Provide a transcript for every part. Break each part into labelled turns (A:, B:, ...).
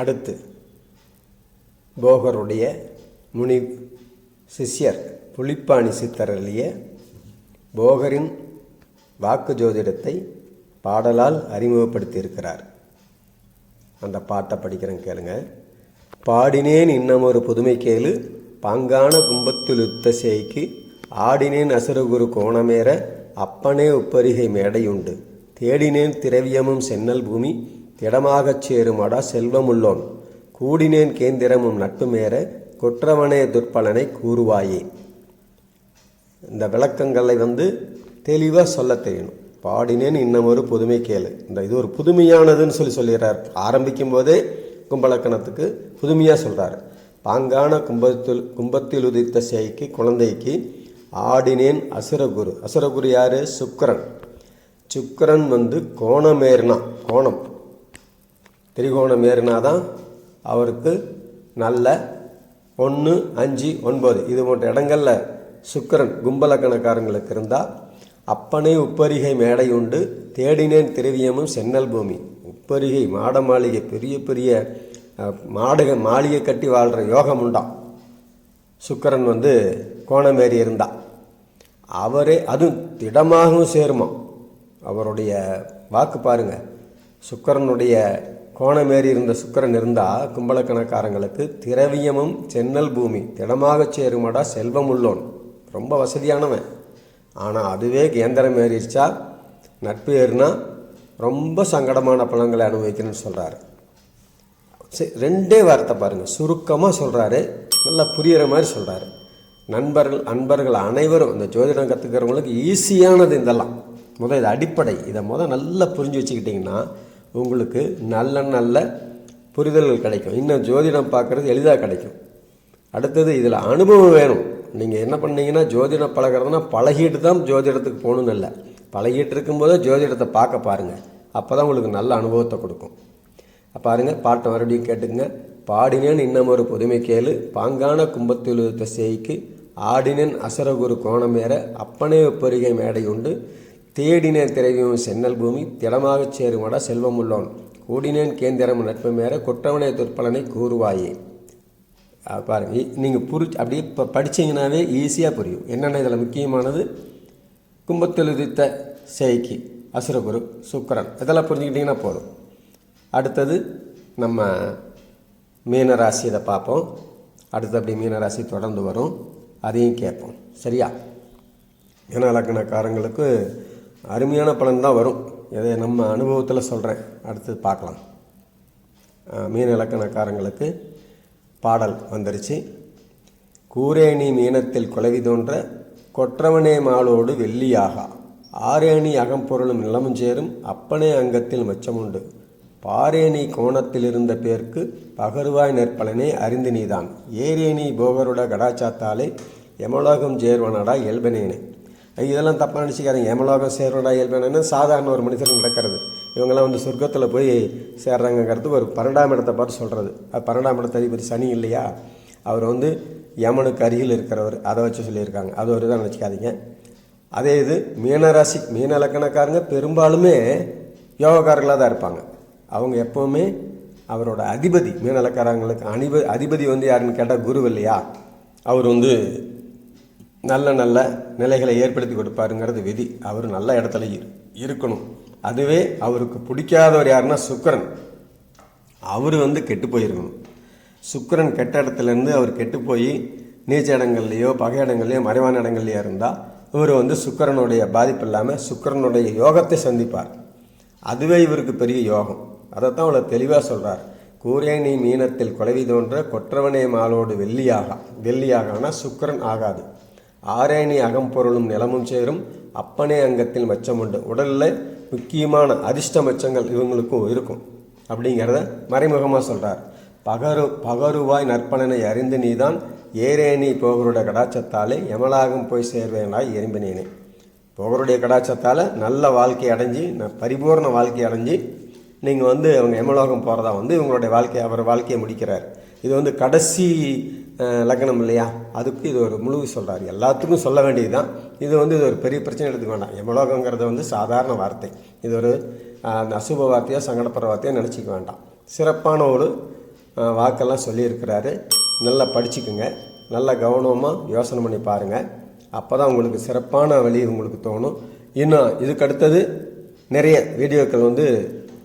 A: அடுத்து போகருடைய முனி சிஷ்யர் புலிப்பாணி சித்தர் எழுதிய போகரின் வாக்கு ஜோதிடத்தை பாடலால் அறிமுகப்படுத்தியிருக்கிறார். அந்த பாட்டை படிக்கிறேன் கேளுங்க. பாடினேன் இன்னமொரு புதுமை கேளு பாங்கான கும்பத்துலுத்த சேய்க்கு ஆடினேன் அசுரகுரு கோணமேற அப்பனே உப்பரிகை மேடையுண்டு தேடினேன் திரவியமும் சென்னல் பூமி திடமாகச் சேருமடா செல்வமுள்ளோன். கூடினேன் கேந்திரமும் நட்புமேற கொற்றவனே துர்ப்பலனை கூறுவாயே. இந்த விளக்கங்களை வந்து தெளிவாக சொல்ல தெரியணும். பாடினேன் இன்னமொரு புதுமை கேளு. இந்த இது ஒரு புதுமையானதுன்னு சொல்லி சொல்லிடுறார். ஆரம்பிக்கும் போதே கும்பலக்கணத்துக்கு புதுமையாக சொல்கிறார் பாங்கான கும்பத்தில் கும்பத்தில் உதித்த சேய்க்கு குழந்தைக்கு ஆடினேன் அசுரகுரு. அசுரகுரு யார்? சுக்கரன். சுக்கரன் வந்து கோணமேறினா கோணம். திரிகோணம் ஏறினா தான் அவருக்கு நல்ல ஒன்று அஞ்சு ஒன்பது. இது போன்ற இடங்களில் சுக்கரன் கும்பலக்கணக்காரங்களுக்கு இருந்தால் அப்பனே உப்பரிகை மேடை உண்டு. தேடினேன் திரவியமும் சென்னல் பூமி. உப்பரிகை மாட மாளிகை பெரிய பெரிய மாடுக மாளிகை கட்டி வாழ்கிற யோகம் உண்டாம் சுக்கரன் வந்து கோணமேறி இருந்தா. அவரே அதுவும் திடமாகவும் சேருமா அவருடைய வாக்கு பாருங்க. சுக்கரனுடைய கோணமேறி இருந்த சுக்கரன் இருந்தால் கும்பலக்கணக்காரங்களுக்கு திரவியமும் சென்னல் பூமி திடமாக சேருமடா செல்வம் உள்ளோன். ரொம்ப வசதியானவன். ஆனால் அதுவே கேந்திரம் ஏறிடுச்சா? நட்பு ஏறுனா ரொம்ப சங்கடமான பலன்களை அனுபவிக்கணும்னு சொல்கிறாரு சரி ரெண்டே வார்த்தை பாருங்கள் சுருக்கமாக சொல்கிறாரு நல்லா புரியிற மாதிரி சொல்கிறாரு நண்பர்கள் அன்பர்கள் அனைவரும் இந்த ஜோதிடம் கற்றுக்கிறவங்களுக்கு ஈஸியானது இதெல்லாம். முதல் இது அடிப்படை. இதை முதல் நல்லா புரிஞ்சு வச்சுக்கிட்டிங்கன்னா உங்களுக்கு நல்ல நல்ல புரிதல்கள் கிடைக்கும். இன்னும் ஜோதிடம் பார்க்குறது எளிதாக கிடைக்கும். அடுத்தது இதில் அனுபவம் வேணும். நீங்கள் என்ன பண்ணீங்கன்னா ஜோதிடம் பழகிறதுனா பழகிட்டு தான் ஜோதிடத்துக்கு போகணும்னு இல்லை. பழகிட்டு இருக்கும்போதே ஜோதிடத்தை பார்க்க பாருங்கள் அப்போ தான் உங்களுக்கு நல்ல அனுபவத்தை கொடுக்கும். பாருங்கள் பாட்டை மறுபடியும் கேட்டுங்க பாடினேன் இன்னும் ஒரு புதுமை கேளு. பாங்கான கும்பத்தில் செய்க்கு ஆடினேன் அசரகுரு கோணமேற அப்பனே ஒப்பரிகை மேடை உண்டு. தேடினேன் திரைவியும் சென்னல் பூமி திடமாகச் சேருமடா செல்வம் உள்ளோன் கூடினேன் கேந்திரம் நட்பு மேற குற்றவனை துற்பலனை கூறுவாயே. பாருங்க நீங்கள் புரி அப்படியே இப்போ படிச்சீங்கன்னாவே ஈஸியாக புரியும். என்னென்ன இதில் முக்கியமானது? கும்பத்தில் உதித்த சேய்க்கு அசுரகுரு சுக்கரன் இதெல்லாம் புரிஞ்சுக்கிட்டிங்கன்னா போதும். அடுத்தது நம்ம மீனராசி இதை பார்ப்போம். அடுத்து அப்படி மீனராசி தொடர்ந்து வரும். அதையும் கேட்போம். சரியா? மீன இலக்கணக்காரங்களுக்கு அருமையான பலன் தான் வரும். இதை நம்ம அனுபவத்தில் சொல்கிறேன் அடுத்து பார்க்கலாம். அஹ் மீன இலக்கணக்காரங்களுக்கு பாடல் வந்துருச்சு. கூரேணி மீனத்தில் குலவி தோன்ற கொற்றவனே மாலோடு வெள்ளியாகா. ஆரேணி அகம்பொருளும் நிலமும் சேரும் அப்பனே அங்கத்தில் மச்சமுண்டு பாரேணி கோணத்தில் இருந்த பேர்க்கு பகருவாய் நற்பலனே அறிந்து நீதான். ஏரேணி போகருட கடாச்சாத்தாலே யமலோகம் சேர்வனடா இயல்பனேனே. இதெல்லாம் தப்பாக நினச்சிக்காதீங்க. யமலோகம் சேர்வனடா இயல்பான சாதாரண ஒரு மனுஷனுக்கு நடக்கிறது. இவங்கெல்லாம் வந்து சொர்க்கத்தில் போய் சேர்றாங்கங்கிறதுக்கு ஒரு பன்னெண்டாம் இடத்தை பார்த்து சொல்கிறது அது பன்னெண்டாம் இடத்த அதிபதி சனி இல்லையா? அவர் வந்து யமனுக்கு அருகில் இருக்கிறவர். அதை வச்சு சொல்லியிருக்காங்க. அது ஒரு இதாக நினச்சிக்காதீங்க. அதே இது மீனராசி மீன இலக்கணக்காரங்க பெரும்பாலுமே யோகக்காரர்களாக தான் இருப்பாங்க. அவங்க எப்போவுமே அவரோட அதிபதி மீன இலக்கணக்காரங்களுக்கு அதிபதி வந்து யாருன்னு கேட்டால் குரு இல்லையா? அவர் வந்து நல்ல நல்ல நிலைகளை ஏற்படுத்தி கொடுப்பாருங்கிறது விதி. அவர் நல்ல இடத்துல இரு இருக்கணும். அதுவே அவருக்கு பிடிக்காதவர் யாருன்னா சுக்கிரன். அவர் வந்து கெட்டு போயிருக்கணும். சுக்கரன் கெட்ட இடத்துலேருந்து அவர் கெட்டு போய் நீச்ச இடங்கள்லையோ பகை இடங்கள்லையோ மறைவான இடங்கள்லையோ இருந்தால் இவர் வந்து சுக்கிரனுடைய பாதிப்பு இல்லாமல் சுக்கிரனுடைய யோகத்தை சந்திப்பார். அதுவே இவருக்கு பெரிய யோகம். அதைத்தான் அவ்வளோ தெளிவாக சொல்கிறார் கூரேணி மீனத்தில் குலவி தோன்ற கொற்றவனே மாலோடு வெள்ளியாகா வெள்ளியாகனா சுக்கரன் ஆகாது. ஆரேணி அகம்பொருளும் நிலமும் சேரும். அப்பனே அங்கத்தில் மச்சம் உண்டு. உடலில் முக்கியமான அதிர்ஷ்ட மச்சங்கள் இவங்களுக்கும் இருக்கும். அப்படிங்கிறத மறைமுகமாக சொல்கிறார் பகரு பகருவாய் நற்பலனை அறிந்து நீதான் ஏரேணி போகருடைய கடாச்சத்தாலே யமலாகம் போய் சேர்வேனாய் எறும்பினேனே போகருடைய கடாச்சத்தால் நல்ல வாழ்க்கை அடைஞ்சு பரிபூர்ண வாழ்க்கை அடைஞ்சு நீங்கள் வந்து அவங்க எமலோகம் போகிறதா வந்து இவங்களுடைய வாழ்க்கை அவர் வாழ்க்கையை முடிக்கிறார். இது வந்து கடைசி அஹ், லக்னம் இல்லையா? அதுக்கு இது ஒரு முழு சொல்கிறார் எல்லாத்துக்கும் சொல்ல வேண்டியது தான் இது வந்து இது ஒரு பெரிய பிரச்சனை எடுத்துக்க வேண்டாம். யமலோகங்கிறது வந்து சாதாரண வார்த்தை. இது ஒரு அசுப வார்த்தையோ சங்கடப்படுற வார்த்தையோ நினச்சிக்க வேண்டாம். சிறப்பான ஒரு வாக்கெல்லாம் சொல்லியிருக்கிறாரு. நல்லா படிச்சுக்குங்க. நல்லா கவனமாக யோசனை பண்ணி பாருங்கள் அப்போ தான் உங்களுக்கு சிறப்பான வழி உங்களுக்கு தோணும். இன்னும் இதுக்கு அடுத்தது நிறைய வீடியோக்கள் வந்து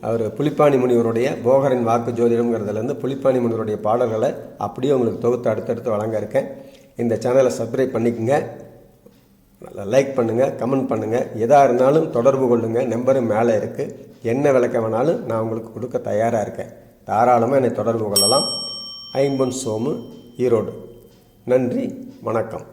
A: அவர் புலிப்பாணி முனிவருடைய போகரின் வாக்கு ஜோதிடம்ங்கிறதுலேருந்து புலிப்பாணி முனிவருடைய பாடல்களை அப்படியே உங்களுக்கு தொகுத்து அடுத்தடுத்து வழங்க இருக்கேன். இந்த சேனலை சப்ஸ்கிரைப் பண்ணிக்கோங்க. லைக் பண்ணுங்கள் கமெண்ட் பண்ணுங்கள் எதாக இருந்தாலும் தொடர்பு கொள்ளுங்கள் நம்பரும் மேலே இருக்குது என்ன விளக்க வேணாலும் நான் உங்களுக்கு கொடுக்க தயாராக இருக்கேன். தாராளமாக என்னை தொடர்பு கொள்ளலாம். ஐம்பொன் சோமு ஈரோடு. நன்றி வணக்கம்.